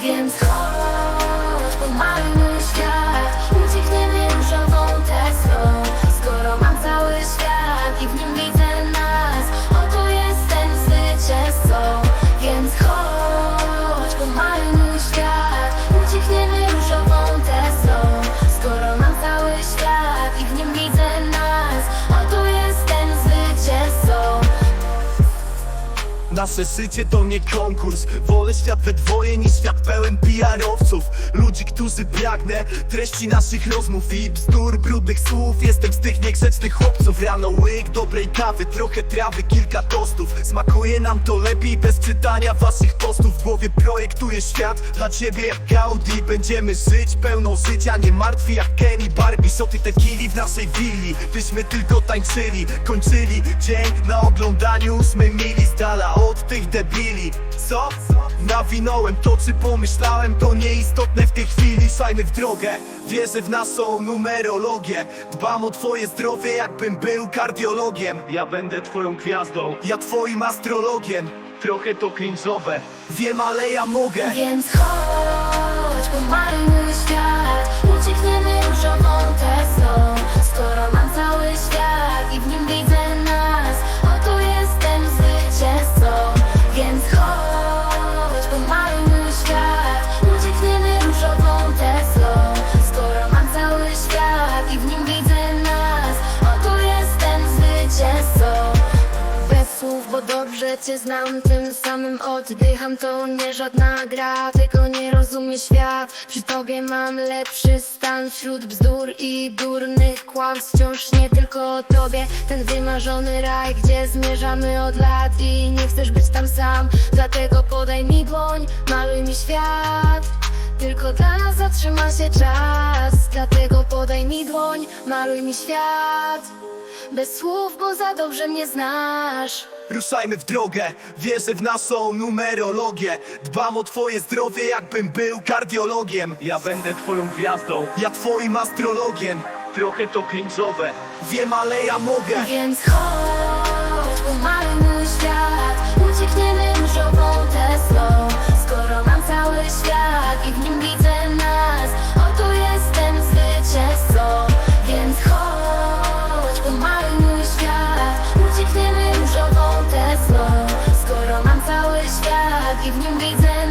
Więc chodź, Nasze życie to nie konkurs. Wolę świat we dwoje niż świat pełen PR-owców. Ludzi, którzy pragnę treści naszych rozmów I bzdur, brudnych słów. Jestem z tych niegrzecznych chłopców. Rano łyk dobrej kawy, trochę trawy, kilka tostów. Smakuje nam to lepiej bez czytania waszych postów. W głowie projektuję świat dla ciebie jak Gaudi. Będziemy żyć pełną życia, nie martwi jak Kenny Barbie Szoty tequili w naszej willi Byśmy tylko tańczyli, kończyli dzień na oglądaniu ósmej mili Z dala od tych debili. Co? Nawinąłem to czy pomyślałem to nieistotne w tej chwili. Szajmy w drogę, wierzę w naszą numerologię. Dbam o twoje zdrowie jakbym był kardiologiem. Ja będę twoją gwiazdą, ja twoim astrologiem. Trochę to cringe'owe, wiem ale ja mogę. Więc chodź, dobrze cię znam Tym samym oddycham, to nie żadna gra Tego nie rozumie świat. Przy tobie mam lepszy stan Wśród bzdur i durnych kłamstw Wciąż nie tylko o tobie. Ten wymarzony raj, gdzie zmierzamy od lat I nie chcesz być tam sam. Dlatego podaj mi dłoń, maluj mi świat. Tylko dla nas zatrzyma się czas. Dlatego podaj mi dłoń, maluj mi świat Bez słów, bo za dobrze mnie znasz. Ruszajmy w drogę, wierzę w naszą numerologię. Dbam o twoje zdrowie jakbym był kardiologiem. Ja będę twoją gwiazdą, ja twoim astrologiem. Trochę to cringe'owe, wiem ale ja mogę. Więc chodź, pomalujmy świat. Uciekniemy różową Teslą i w nim widzę